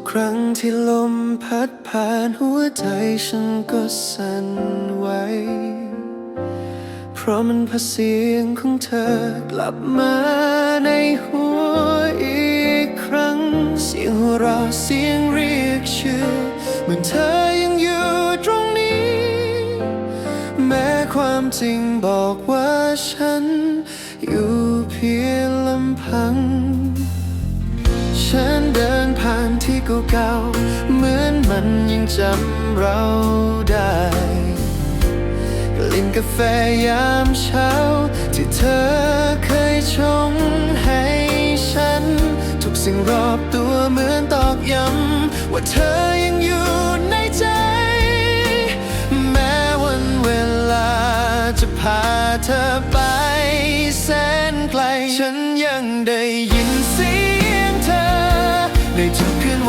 กครั้งที่ลมพัดผ่านหัวใจฉันก็สั่นไหว เพราะมันพาเสียงของเธอกลับมาในหัวอีกครั้ง เสียงหัวเราะเสียงเรียกชื่อเหมือนเธอยังอยู่ตรงนี้ แม้ความจริงบอกว่าฉันอยู่เพียงลำพัง เก่าๆเหมือนมันยังจำเราได้ กลิ่นกาแฟยามเช้า ที่เธอเคยชงให้ฉัน ทุกสิ่งรอบตัวเหมือนตอกย้ำว่าเธอยังอยู่ในใจ แม้วันเวลาจะพาเธอไปแสนไกล ฉันยังได้ยิน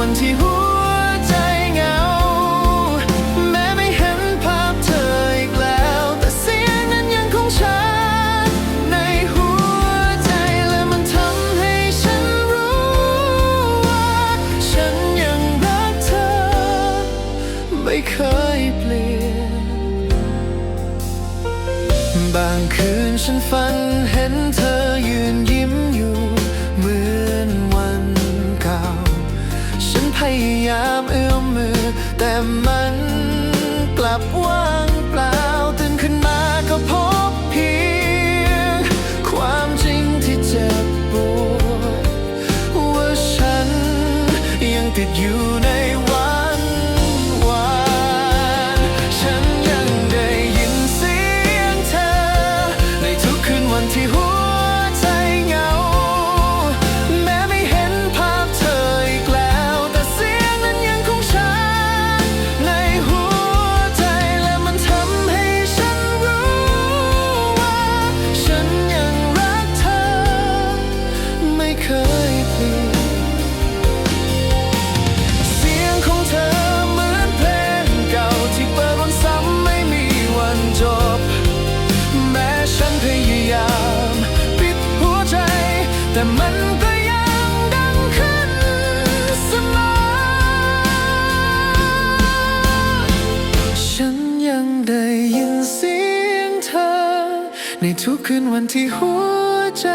วันที่หัวใจเหงา แม้ไม่เห็นภาพเธออีกแล้ว แต่เสียงนั้นยังคงชัดในหัวใจและมันทำให้ฉันรู้ว่า ฉันยังรักเธอ ไม่เคยเปลี่ยน บางคืนฉันฝัน พยายามเอื้อมมือ แต่มันกลับว่างเปล่าตื่นขึ้นมาก็พบเพียง ความจริงที่เจ็บปวดว่าฉันยังติดอยู่ แต่มันก็ยังดังขึ้นเสมอ ฉันยังได้ยินเสียงเธอ ในทุกคืนวันที่หัวใจ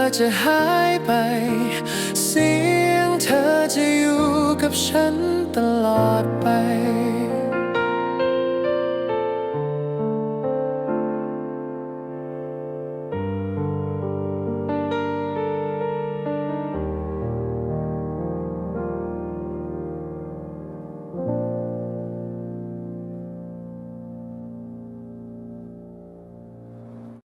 อจะหายไป เสียงเธอจะอยู่กับฉันตลอดไป